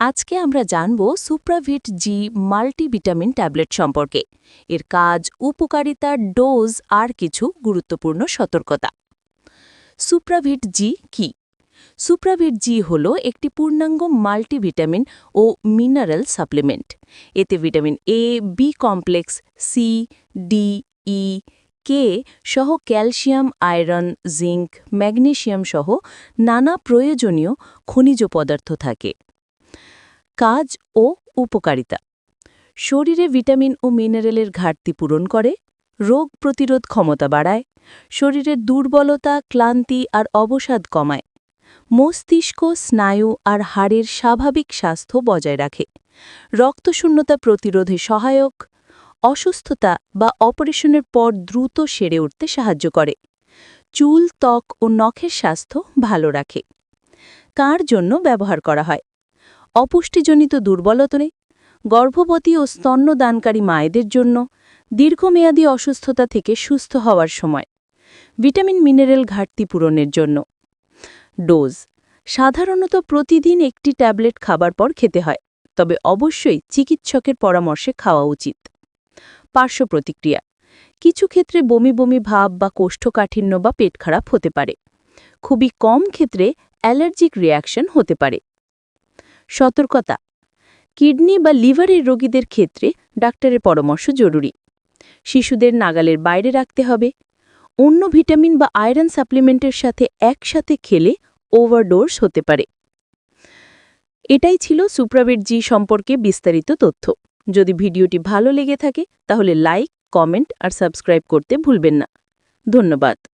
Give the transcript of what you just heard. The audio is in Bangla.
আজকে আমরা জানব সুপ্রাভিট জি মাল্টিভিটামিন ট্যাবলেট সম্পর্কে। এর কাজ, উপকারিতা, ডোজ আর কিছু গুরুত্বপূর্ণ সতর্কতা। সুপ্রাভিট জি কি? সুপ্রাভিট জি হল একটি পূর্ণাঙ্গ মাল্টিভিটামিন ও মিনারেল সাপ্লিমেন্ট এতে vitamin A B complex C D E K সহ ক্যালসিয়াম আয়রন জিঙ্ক ম্যাগনেসিয়াম সহ নানা প্রয়োজনীয় খনিজ পদার্থ থাকে। কাজ ও উপকারিতা। শরীরে ভিটামিন ও মিনারেলের ঘাটতি পূরণ করে, রোগ প্রতিরোধ ক্ষমতা বাড়ায়, শরীরের দুর্বলতা, ক্লান্তি আর অবসাদ কমায়। মস্তিষ্ক, স্নায়ু আর হাড়ের স্বাভাবিক স্বাস্থ্য বজায় রাখে। রক্তশূন্যতা প্রতিরোধে সহায়ক, অসুস্থতা বা অপারেশনের পর দ্রুত সেরে উঠতে সাহায্য করে। চুল, ত্বক ও নখের স্বাস্থ্য ভালো রাখে। কার জন্য ব্যবহার করা হয়? অপুষ্টিজনিত দুর্বলতনে গর্ভবতী ও স্তন্যদানকারী মায়েদের জন্য দীর্ঘমেয়াদী অসুস্থতা থেকে সুস্থ হওয়ার সময়। ভিটামিন মিনারেল ঘাটতি পূরণের জন্য। ডোজ। সাধারণত প্রতিদিন একটি ট্যাবলেট খাবার পর খেতে হয়, তবে অবশ্যই চিকিৎসকের পরামর্শে খাওয়া উচিত। পার্শ্ব প্রতিক্রিয়া। কিছু ক্ষেত্রে বমি বমি ভাব বা কোষ্ঠকাঠিন্য বা পেট খারাপ হতে পারে। খুবই কম ক্ষেত্রে অ্যালার্জিক রিয়াকশন হতে পারে। সতর্কতা। কিডনি বা লিভারের রোগীদের ক্ষেত্রে ডাক্তারের পরামর্শ জরুরি। শিশুদের নাগালের বাইরে রাখতে হবে। অন্য ভিটামিন বা আয়রন সাপ্লিমেন্টের সাথে একসাথে খেলে ওভারডোজ হতে পারে। এটাই ছিল সুপ্রাবেট জি সম্পর্কে বিস্তারিত তথ্য। যদি ভিডিওটি ভালো লেগে থাকে, তাহলে লাইক, কমেন্ট আর সাবস্ক্রাইব করতে ভুলবেন না। ধন্যবাদ।